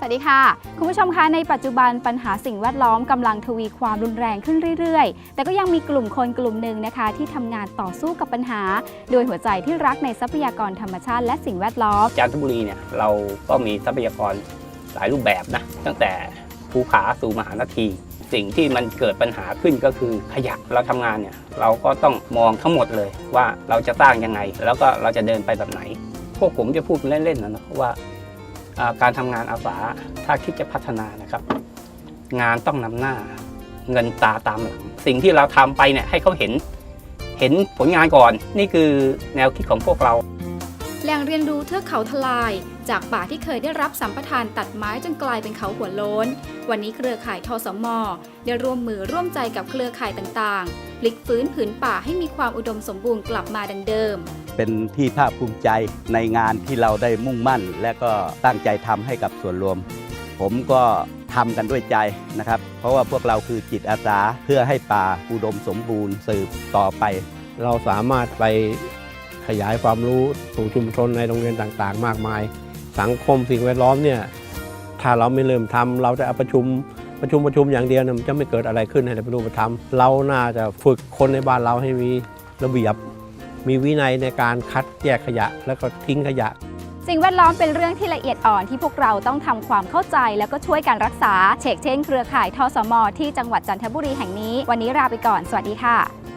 สวัสดีค่ะ คุณผู้ชมคะในปัจจุบันปัญหาสิ่งแวดล้อมกำลังทวีความรุนแรงขึ้นเรื่อยๆ แต่ก็ยังมีกลุ่มคนกลุ่มหนึ่งนะคะ ที่ทำงานต่อสู้กับปัญหา โดยหัวใจที่รักในทรัพยากรธรรมชาติและสิ่งแวดล้อมจันทบุรีเนี่ยเราก็มีทรัพยากรหลายรูปแบบนะตั้งแต่ภูผาสู่มหานาที สิ่งที่มันเกิดปัญหาขึ้นก็คือขยะเราทำงานเนี่ยเราก็ต้องมองทั้งหมดเลยว่าเราจะสร้างยังไง แล้วก็เราจะเดินไปแบบไหน พวกผมจะพูดเล่นๆนะเนอะว่า การทำงานอาสาถ้าคิดจะพัฒนานะครับ งานต้องนำหน้าเงินตาตามหลังสิ่งที่เราทำไปเนี่ยให้เขาเห็นเห็นผลงานก่อน นี่คือแนวคิดของพวกเรา แหล่งเรียนรู้เทือกเขาทลาย จากป่าที่เคยได้รับสัมปทานตัดไม้จนกลายเป็นเขาหัวโล้น วันนี้เครือข่ายทสมได้ร่วมมือร่วมใจกับเครือข่ายต่างๆพลิกฟื้นผืนป่าให้มีความอุดมสมบูรณ์กลับมาดังเดิม เป็นที่ภาคภูมิใจในงานที่เราได้มุ่งมั่น และก็ตั้งใจทำให้กับส่วนรวม ผมก็ทำกันด้วยใจนะครับ เพราะว่าพวกเราคือจิตอาสาเพื่อให้ป่าอุดมสมบูรณ์สืบต่อไป เราสามารถไป ขยายความรู้สู่ชุมชนในโรงเรียนต่างๆ มากมาย สังคมสิ่งแวดล้อมเนี่ยถ้าเราไม่เริ่มทำเราจะเอาประชุมประชุมประชุมอย่างเดียวเนี่ยมันจะไม่เกิดอะไรขึ้นให้เราไปรูปธรรมเราน่าจะฝึกคนในบ้านเราให้มีระเบียบ มีวินัยในการคัดแยกขยะแล้วก็ทิ้งขยะสิ่งแวดล้อมเป็นเรื่องที่ละเอียดอ่อนที่พวกเราต้องทำความเข้าใจแล้วก็ช่วยกันรักษา เชกเช่นเครือข่ายทสม ที่จังหวัดจันทบุรีแห่งนี้ วันนี้ลาไปก่อน สวัสดีค่ะ